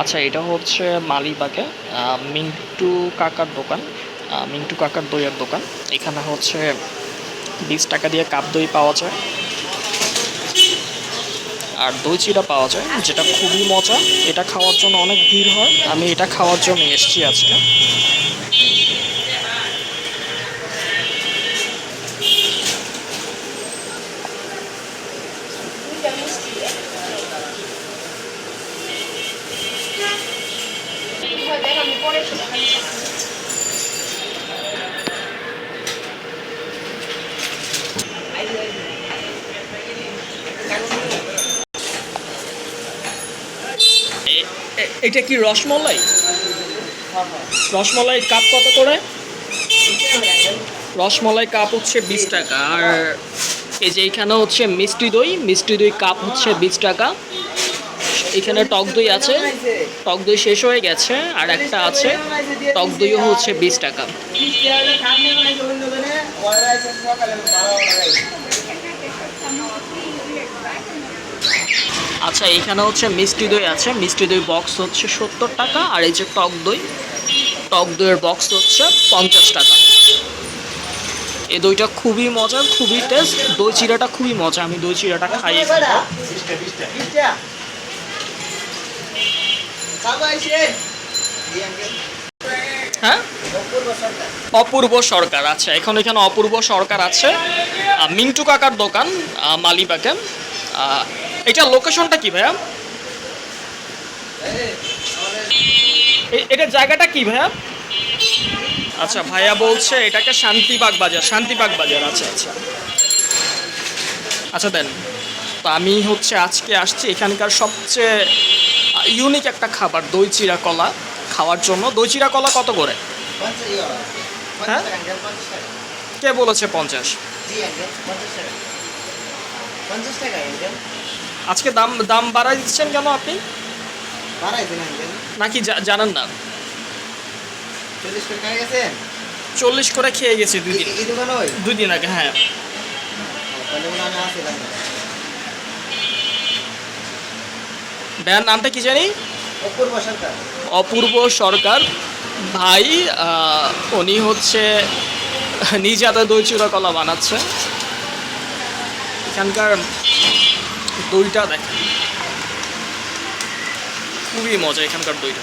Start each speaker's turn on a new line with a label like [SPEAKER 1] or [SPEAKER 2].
[SPEAKER 1] আচ্ছা এটা হচ্ছে মালিবাগে মিন্টু কাকার দোকান মিন্টু কাকার দইয়ের দোকান। এখানে হচ্ছে বিশ টাকা দিয়ে কাপ দই পাওয়া যায়। আর দই চিড়া পাওয়া যায়, যেটা খুবই মজা। এটা খাওয়ার জন্য অনেক ভিড় হয়। আমি এটা খাওয়ার জন্য এসেছি আজকে। এ- এ- এটা কি রসমলাই? রসমলাই কাপ কত করে? রসমলাই কাপ হচ্ছে বিশ টাকা। আর এই যে এখানে হচ্ছে মিষ্টি দই মিষ্টি দই কাপ হচ্ছে বিশ টাকা। এখানে টক দই আছে। টক দই শেষ হয়ে গেছে। আর একটা আছে, টক দইও হচ্ছে বিশ টাকা। আচ্ছা এখানে হচ্ছে মিষ্টি দই আছে। মিষ্টি দই বক্স হচ্ছে সত্তর টাকা আর এই যে টক দই টক দইয়ের বক্স হচ্ছে পঞ্চাশ টাকা। এই দইটা খুবই মজা খুবই টেস্ট দই চিরাটা খুবই মজা আমি দই চিরাটা খাই হ্যাঁ? অপূর্ব সরকার। আচ্ছা এখন এখানে অপূর্ব সরকার আছে। মিন্টু কাকার দোকান মালিবাগে এটা লোকেশনটা কি, ভাইয়া? এ- এটার জায়গাটা কি, ভাইয়া? আচ্ছা ভাইয়া বলছে এটাকে শান্তিবাগ বাজার শান্তিবাগ বাজার আচ্ছা আচ্ছা। আচ্ছা দেন। তো আমি হচ্ছে আজকে আসছি এখানকার সবচেয়ে ইউনিক একটা খাবার, দই চিরা কলা খাওয়ার জন্য। দই চিরা কলা কত করে? হ্যাঁ? কে বলেছে পঞ্চাশ?
[SPEAKER 2] পঞ্চাশ টাকা আঙ্কেল
[SPEAKER 1] আজকে দাম দাম বাড়াই দিচ্ছেন কেন আপনি?
[SPEAKER 2] বাড়াই দিন আঙ্কেল
[SPEAKER 1] নাকি জানেন না।
[SPEAKER 2] চল্লিশ করে খাই গেছেন?
[SPEAKER 1] চল্লিশ করে খেয়ে গেছি দুই দিন। দুই দিন আগে হ্যাঁ।
[SPEAKER 2] তাহলে আমি আসছিলাম না
[SPEAKER 1] ভাইয়ার নামটা কি জানি?
[SPEAKER 2] অপূর্ব সরকার।
[SPEAKER 1] অপূর্ব সরকার। ভাই উনি হচ্ছে নিজে হাতে দই চূড়া কলা বানাচ্ছে এখানকার দইটা দেখেন। খুবই মজা এখানকার দইটা।